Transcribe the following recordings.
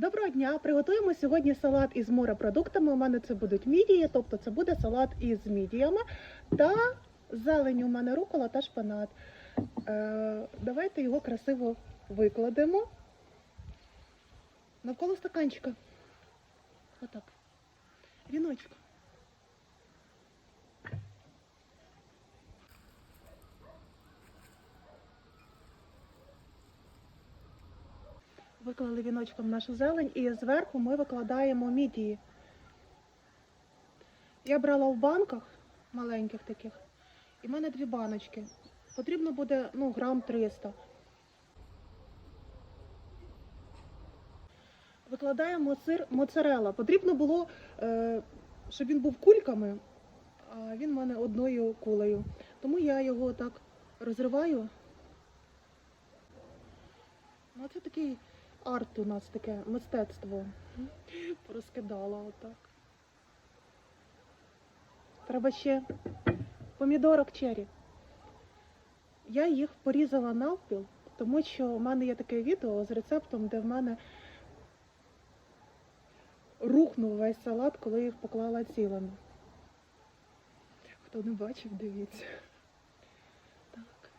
Доброго дня! Приготуємо сьогодні салат із морепродуктами. У мене це будуть мідії, тобто це буде салат із мідіями та зелень у мене рукола та шпинат. Е, давайте його красиво викладемо навколо стаканчика. Отак. Віночку. Виклали віночком нашу зелень і зверху ми викладаємо мідії. Я брала в банках маленьких таких, і в мене дві баночки. Потрібно буде ну, грам 300. Викладаємо сир моцарелла. Потрібно було, е, щоб він був кульками, а він в мене одною кулею. Тому я його так розриваю. Ну, це такий арт у нас таке мистецтво. Порозкидала отак. Треба ще помідорок чері. Я їх порізала навпіл, тому що в мене є таке відео з рецептом, де в мене рухнув весь салат, коли їх поклала цілими. Хто не бачив, дивіться. Так.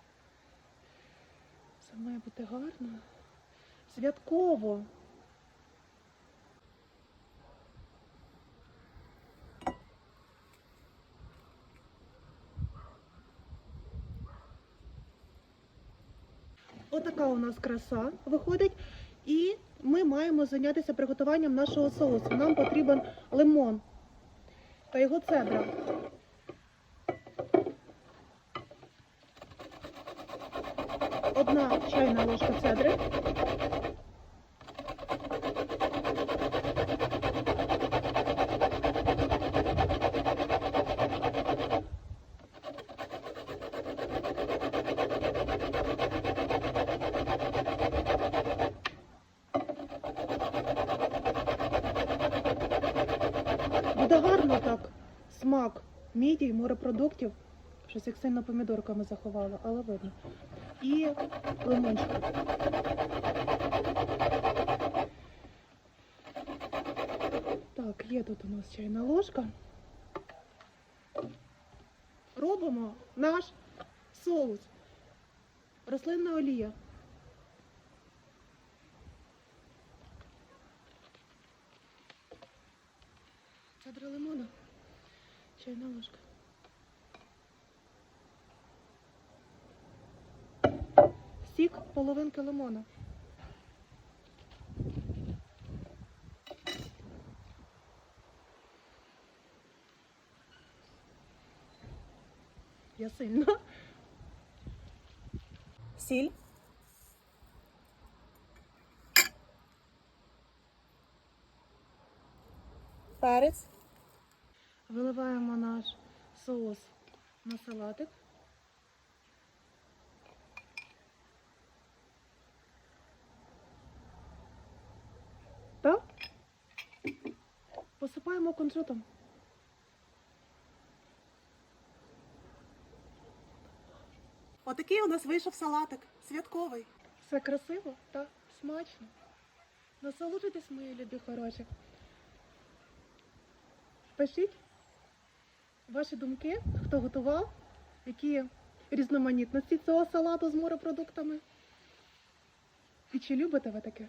Все має бути гарно. Святково. Отака у нас краса виходить. І ми маємо зайнятися приготуванням нашого соусу. Нам потрібен лимон та його цедра. Одна чайна ложка цедри. Буде гарно так. Смак мідій, морепродуктів. Щось як сильно помідорками заховала, але видно. І лимончик. Так, є тут у нас чайна ложка. Робимо наш соус. Рослинна олія. Цедра лимона. Чайна ложка. Сік половинки лимона. Я сильно. Сіль. Перець. Виливаємо наш соус на салатик. Та посипаємо кунжутом. Отакий у нас вийшов салатик святковий. Все красиво та смачно. Насолоджуйтесь, мої любі хороші. Пишіть ваші думки, хто готував, які різноманітності цього салату з морепродуктами. І чи любите ви таке?